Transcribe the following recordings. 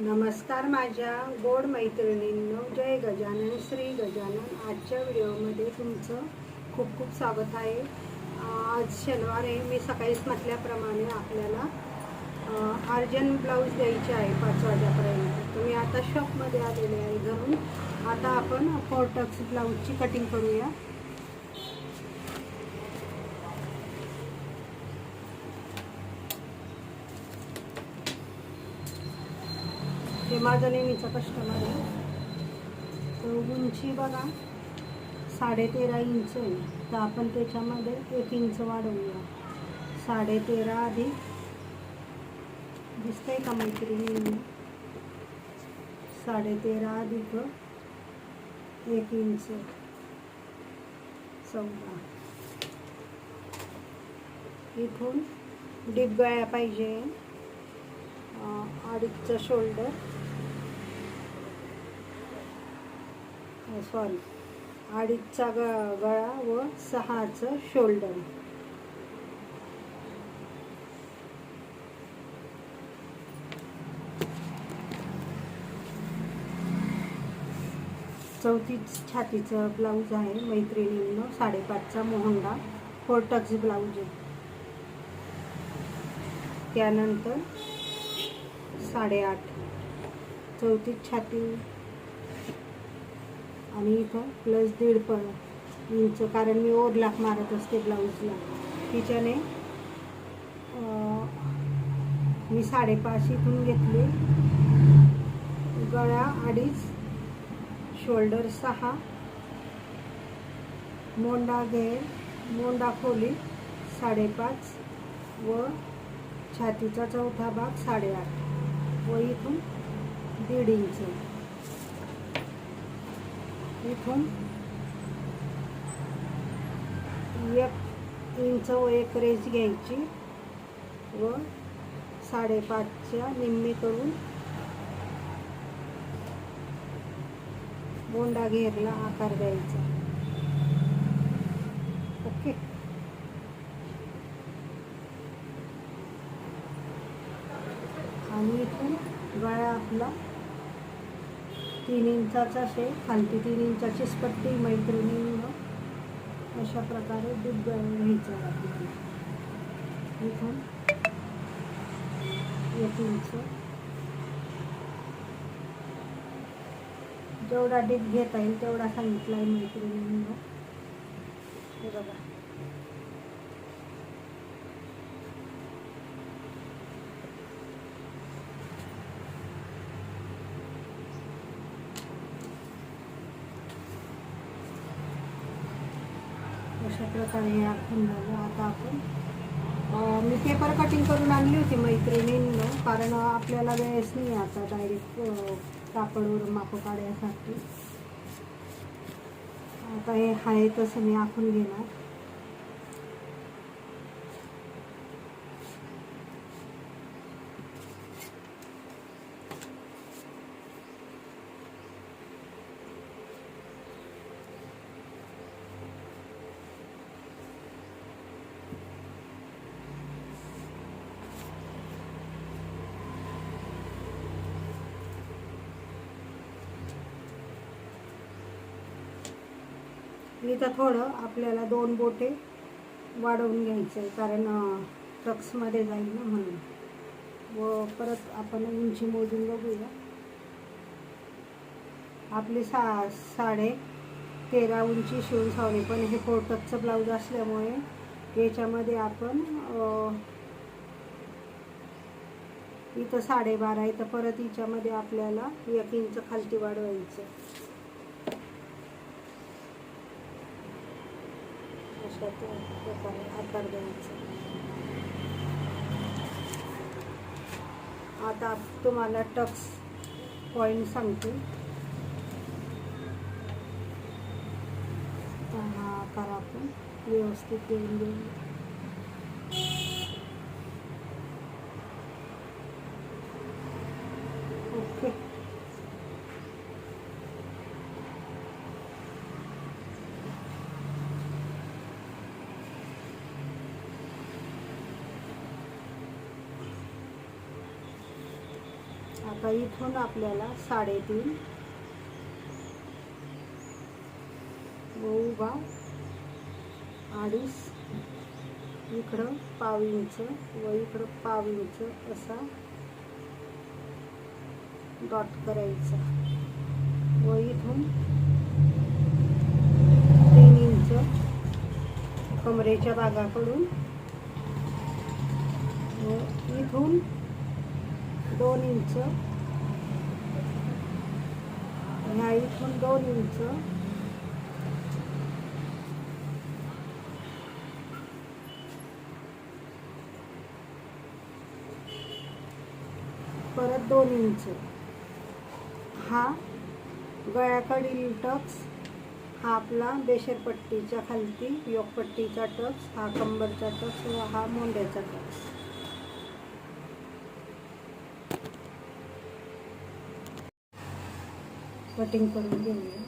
नमस्कार माझ्या गोड मैत्रिणींनो जय गजानन श्री गजानन. आजच्या व्हिडिओमध्ये तुमचं खूप खूप स्वागत आहे. आज शनिवार आहे. मी सकाळीच म्हटल्याप्रमाणे आपल्याला अर्जंट ब्लाऊज द्यायचे आहे पाच वाजेपर्यंत. तुम्ही आता शॉपमध्ये आलेले आहे घरून. आता आपण फोर टक्स ब्लाऊजची कटिंग करूया. हे माझं नेहमीचं कस्टमर आहे. उंची बघा साडेतेरा इंच आहे. तर आपण त्याच्यामध्ये एक इंच वाढवूया. साडेतेरा आधी दिसतंय का मैत्रिणी? साडेतेरा अधिक एक इंच चौदा. इथून डीप गळ्या पाहिजे. अडीचचं शोल्डर सॉरी अडीचचा ग गळा व सहाचं शोल्डर चौतीस छातीचं ब्लाऊज आहे मैत्रिणींनो साडेपाचचा मोहंडा फोर टक्स ब्लाऊज आहे त्यानंतर साडेआठ. चौतीस छाती आणि इथं प्लस दीड पण इंच कारण मी ओरलाक मारत असते ब्लाऊजला तिच्याने मी साडेपाच इथून घेतले. गळा अडीच शोल्डर सहा मोंडा घेर मोंडा खोली साडेपाच व छातीचा चौथा भाग साडेआठ व इथून दीड इंच इथून एक इंच व एक रेज घ्यायची व साडेपाचच्या निम्मे करून बोंडा घेरला आकार द्यायचा. ओके. आणि इथून गळा आपला तीन इंचाचा असे खालती तीन इंचाची स्पट्टी मैत्रिणींना अशा प्रकारे दूध घ्यायचं आहे. इथून एक इंच. जेवढा डीप घेता येईल तेवढा सांगितला आहे मैत्रिणींना. हे बघा. अशा प्रकारे हे आखून झालं आता आपण मी पेपर कटिंग करून आणली होती मैत्रिणींना कारण आपल्याला वेळच नाही आता डायरेक्ट कापडवर माप काढण्यासाठी. आता हे आहे तसं मी आखून घेणार. इथं थोडं आपल्याला दोन बोटे वाढवून घ्यायचं आहे कारण ट्रक्समध्ये जाईल ना म्हणून. व परत आपण उंची मोजून बघूया. आपली सा साडे तेरा उंची शिवून सावली पण हे कोटकचं ब्लाऊज असल्यामुळे याच्यामध्ये आपण इथं साडेबारा आहे तर परत हिच्यामध्ये आपल्याला एक इंच खालती वाढवायचं अशा त्या प्रकारे आकार द्यायचा. आता तुम्हाला टक्स पॉईंट सांगते. हा आकार आपण व्यवस्थित देऊन देऊ ओके आता इथून आपल्याला साडेतीन. व उभा अडीच. इकडं पाव इंच व इकडं पाव इंच असा डॉट करायचा. व इथून तीन इंच कमरेच्या भागाकडून. व इथून दोन इंच. ह्या इथून दोन इंच. परत दोन इंच. हा गळ्याकडील टक्स हा आपला बेशरपट्टीच्या खालती योगपट्टीचा टक्स हा कंबरचा टक्स व हा मोंड्याचा टक्स. कटिंग करून घेऊया.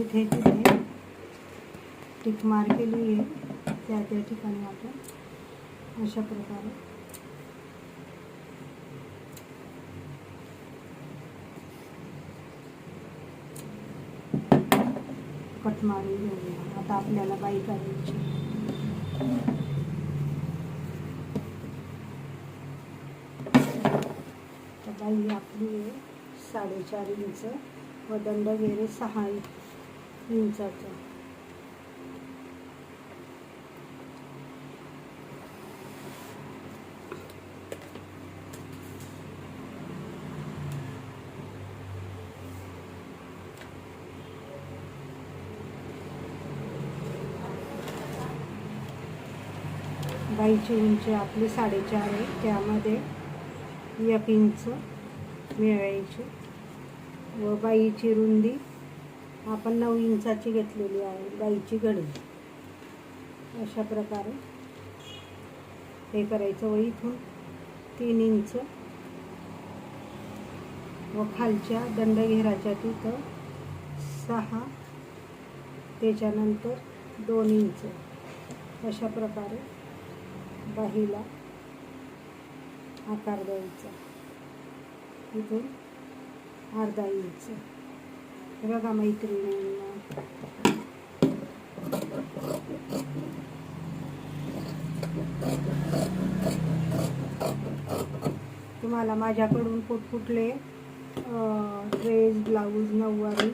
जिथे जिथे टिक मार केली आहे. त्या त्या ठिकाणी आपण. अशा प्रकारे. कट मारून घेऊया. आता आपल्याला बाई करायची. बाई आपली आहे. साडेचार इंच व दंड गेले सहा इंचाचा बाईची उंची आपली साडेचार आहे त्यामध्ये एक इंच मिळवायची. व बाईची रुंदी आपण नऊ इंचाची घेतलेली आहे गाईची घडी अशा प्रकारे हे करायचं व इथून तीन इंच व खालच्या दंडघेराच्या तिथं सहा त्याच्यानंतर दोन इंच. अशा प्रकारे बाहीला आकार द्यायचा. इथून अर्धा इंच. बघा मैत्रिणींना. तुम्हाला माझ्याकडून कुठकुठले ड्रेस ब्लाऊज नऊवारी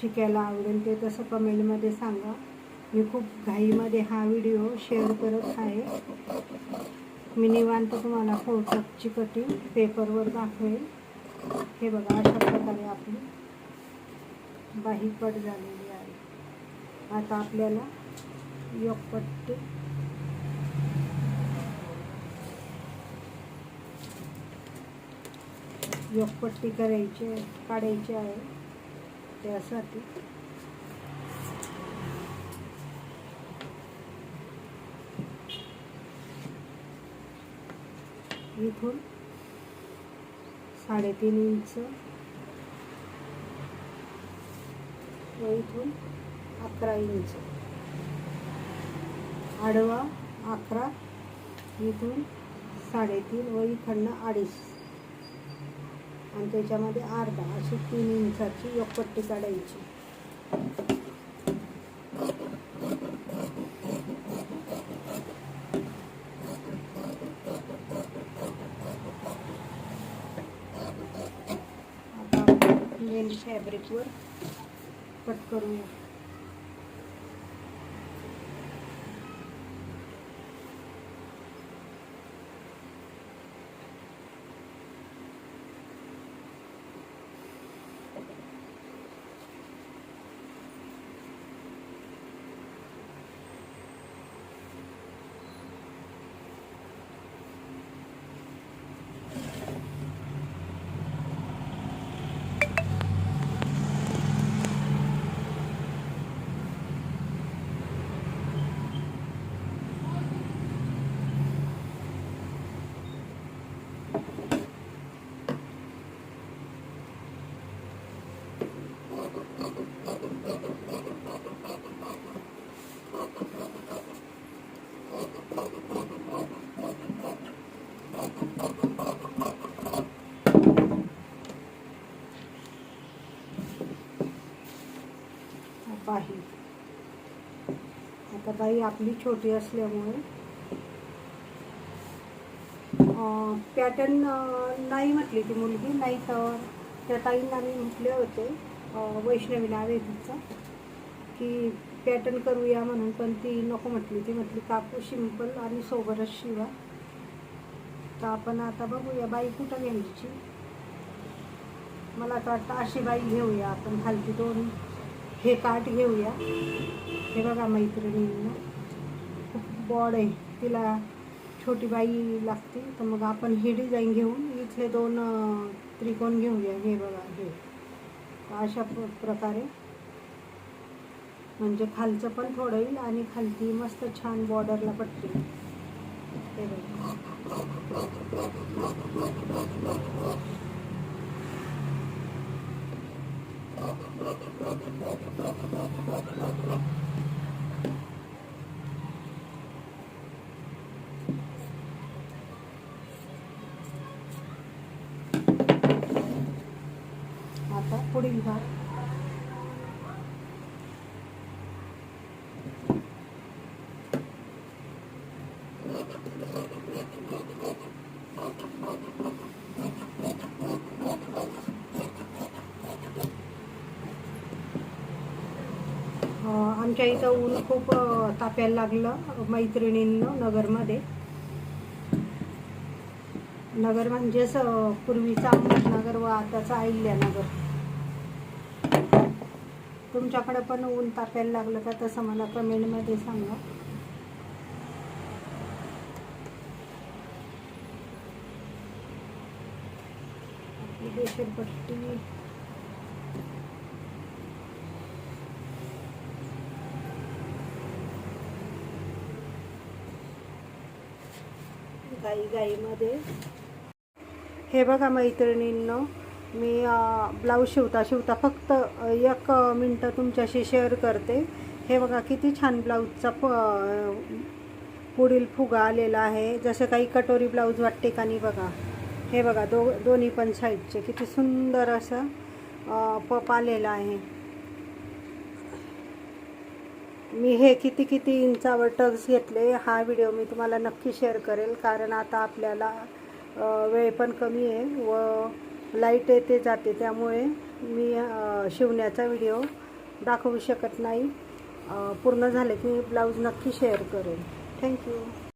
शिकायला आवडेल ते तसं कमेंटमध्ये सांगा. मी खूप घाईमध्ये हा व्हिडिओ शेअर करत आहे. मी निवांत तुम्हाला फोटोची कटिंग पेपरवर दाखवेल. हे बघा अशा प्रकारे आपली बाही कट झालेली आहे. आता आपल्याला योगपट्टी योगपट्टी करायची आहे काढायची आहे. त्यासाठी इथून साडेतीन इंच व इथून अकरा इंच आडवा अकरा इथून साडेतीन व इकडनं अडीच. आणि त्याच्यामध्ये अर्धा अशी तीन इंचाची योगपट्टी काढायची. फॅब्रिकवर कट करूया बाही आता बाई आपली छोटी असल्यामुळे पॅटर्न नाही म्हटली ती मुलगी नाही तर त्या ताईंना मी म्हटले होते वैष्णवी नाव की पॅटर्न करूया म्हणून पण ती नको म्हटली. ती म्हटली कापू सिंपल आणि सोबतच शिवा. तर आपण आता बघूया बाई कुठं घ्यायची मला तर वाटतं अशी बाई घेऊया आपण खालती दोन हे काठ घेऊया. हे बघा मैत्रिणींना खूप बॉड आहे. तिला छोटी बाई लागते तर मग आपण हे डिझाईन घेऊन इथले दोन त्रिकोण घेऊया. हे बघा हे. अशा प्र प्रकारे म्हणजे खालचं पण थोडं येईल आणि खालती मस्त छान बॉर्डरला पट्टी. आता पुढील भाग. आमच्या इथं ऊन खूप तापायला लागलं मैत्रिणींनं नगरमध्ये. नगर म्हणजेच पूर्वीचा अहमदनगर व आताचा अहिल्यानगर. तुमच्याकडे पण ऊन तापायला लागलं का? तसं मला कमेंटमध्ये सांगा. आपली काही गाई गाईमध्ये. हे बघा मैत्रिणींनो मी ब्लाऊज शिवता शिवता फक्त एक मिनटं तुमच्याशी शेअर करते. हे बघा किती छान ब्लाऊजचा प पुढील फुगा आलेला आहे. जसं काही कटोरी ब्लाऊज वाटते का नाही बघा. हे बघा दो दोन्ही पण साईडचे किती सुंदर असं पप आलेलं आहे. मी हे किती किती इंचावर टक्स घेतले हा व्हिडिओ मी तुम्हाला नक्की शेअर करेल. कारण आता आपल्याला वेळ पण कमी आहे व लाइट येते जाते त्यामुळे मी शिवण्याचा व्हिडिओ दाखवू शकत नाही. पूर्ण झाले की मी ब्लाऊज नक्की शेअर करेल. Thank you.